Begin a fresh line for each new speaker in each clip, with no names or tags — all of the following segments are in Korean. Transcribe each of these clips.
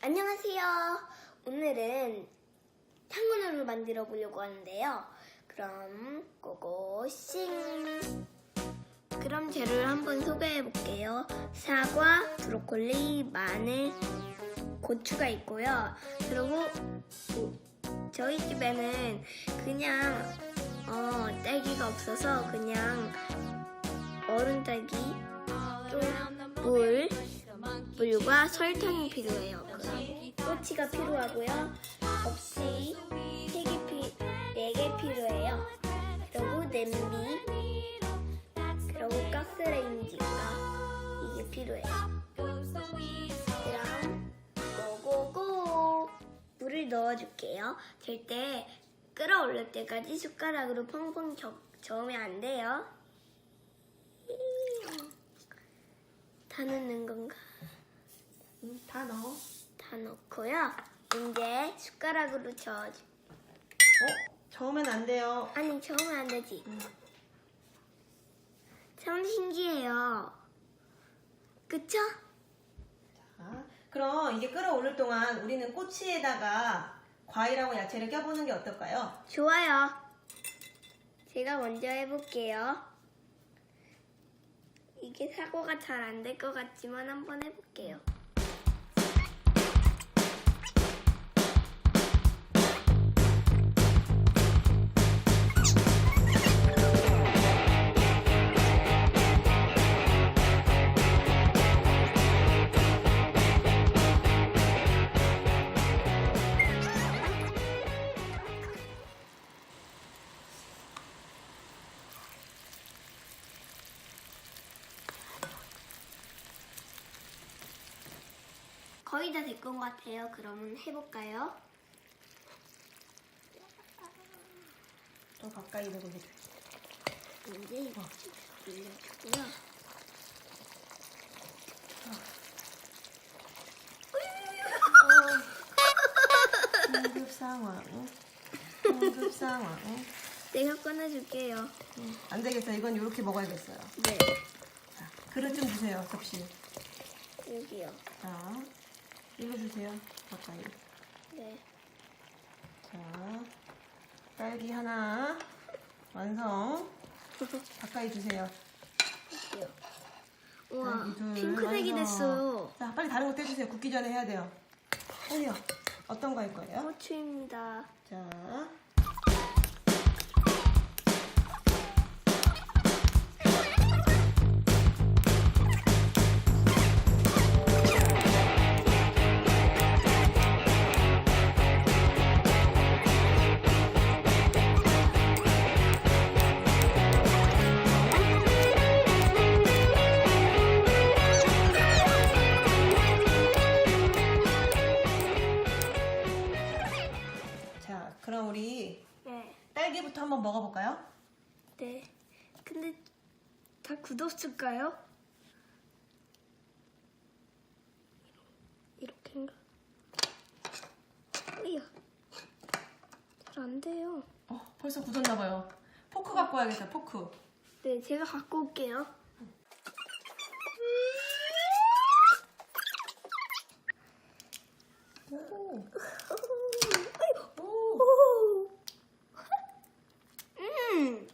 안녕하세요. 오늘은 탕후루를 만들어 보려고 하는데요. 그럼 고고싱. 그럼 재료를 한번 소개해 볼게요. 사과, 브로콜리, 마늘, 고추가 있고요. 그리고 뭐, 저희 집에는 그냥 어, 딸기가 없어서 그냥 얼음 딸기, 좀 물, 물과 설탕이 필요해요. 꼬치가 필요하고요. 접시 3개 피, 4개 필요해요. 그리고 냄비, 그리고 가스레인지가 이게 필요해요. 그럼 고고고 물을 넣어줄게요. 절대 끓어올릴 때까지 숟가락으로 펑펑 저, 저으면 안 돼요. 다 넣는 건가?
음, 다 넣어.
다 넣고요. 이제 숟가락으로 저어줘.
어? 저으면 안 돼요.
아니 저으면 안 되지. 참 신기해요. 그쵸?
자, 그럼 이게 끓어오를 동안 우리는 꼬치에다가 과일하고 야채를 껴보는 게 어떨까요?
좋아요. 제가 먼저 해볼게요. 이게 사고가 잘 안 될 것 같지만 한번 해볼게요. 거의 다 될 것 같아요. 그러면 해볼까요?
좀 가까이 대고 해줘.
이제 이거 쭉 밀려주고요.
긴급 상황. 긴급 상황.
내가 꺼내줄게요.
안 되겠어. 이건 이렇게 먹어야겠어요.
네,
자, 그릇 좀 주세요. 접시.
여기요.
자, 이거 주세요. 가까이.
네,
자, 딸기 하나 완성. 가까이 주세요.
우와,
딸기 둘
핑크색이. 됐어요.
자, 빨리 다른 거 떼주세요. 굽기 전에 해야 돼요. 빨리요. 어떤 거 할 거예요?
고추입니다.
자, 자, 딸기부터 한번 먹어볼까요?
네. 근데 다 굳었을까요? 이렇게인가? 으야, 잘 안 돼요.
어, 벌써 굳었나 봐요. 포크 갖고 와야겠다. 포크.
네, 제가 갖고 올게요.
오, 오.
오. 음.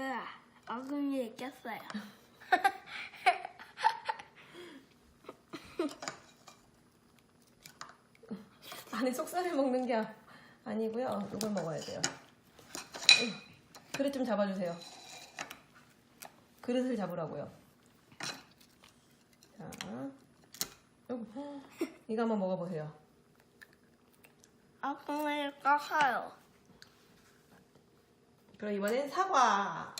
왜 어금니에 꼈어요?
안에 속살을 먹는 게 아- 아니고요. 이걸 먹어야 돼요. 음, 그릇 좀 잡아주세요. 그릇을 잡으라고요. 자, 이거 한번 먹어보세요.
어금니에 꼈어요.
그럼 이번엔 사과.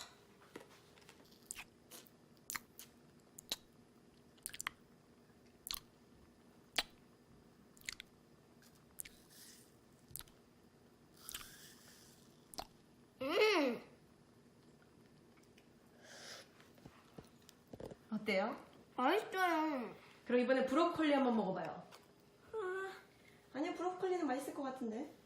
음.
어때요?
맛있어요.
그럼 이번에 브로콜리 한번 먹어봐요. 아니요, 브로콜리는 맛있을 것 같은데.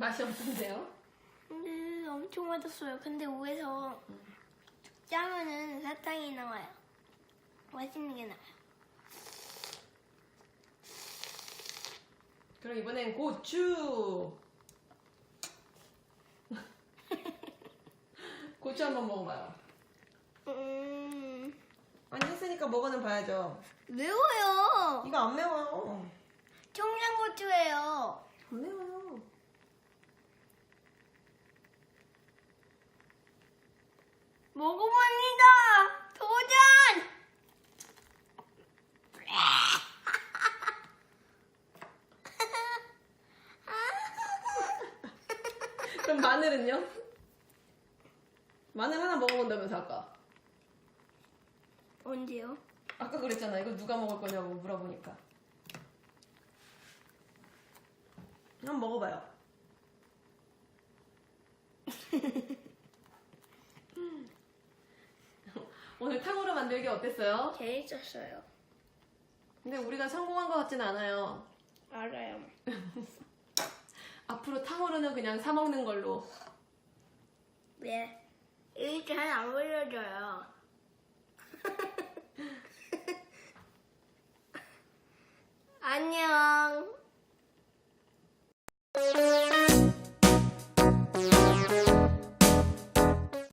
맛이 없는데요?
근데 엄청 맛있어요. 근데 위에서 짜면은 사탕이 나와요. 맛있는 게 나와요.
그럼 이번엔 고추. 고추 한번 먹어봐요.
음,
아니 했으니까 먹어는 봐야죠.
매워요.
이거 안 매워요.
청양고추예요.
안 매워요.
먹어봅니다. 도전!
그럼 마늘은요? 마늘 하나 먹어본다면서 아까.
언제요?
아까 그랬잖아. 이거 누가 먹을 거냐고 물어보니까. 한번 먹어봐요. 오늘 탕후루 만들기 어땠어요?
재밌었어요.
근데 우리가 성공한 것 같진 않아요.
알아요.
앞으로 탕후루는 그냥 사 먹는 걸로.
네. 이렇게 잘안 보여줘요. 안녕.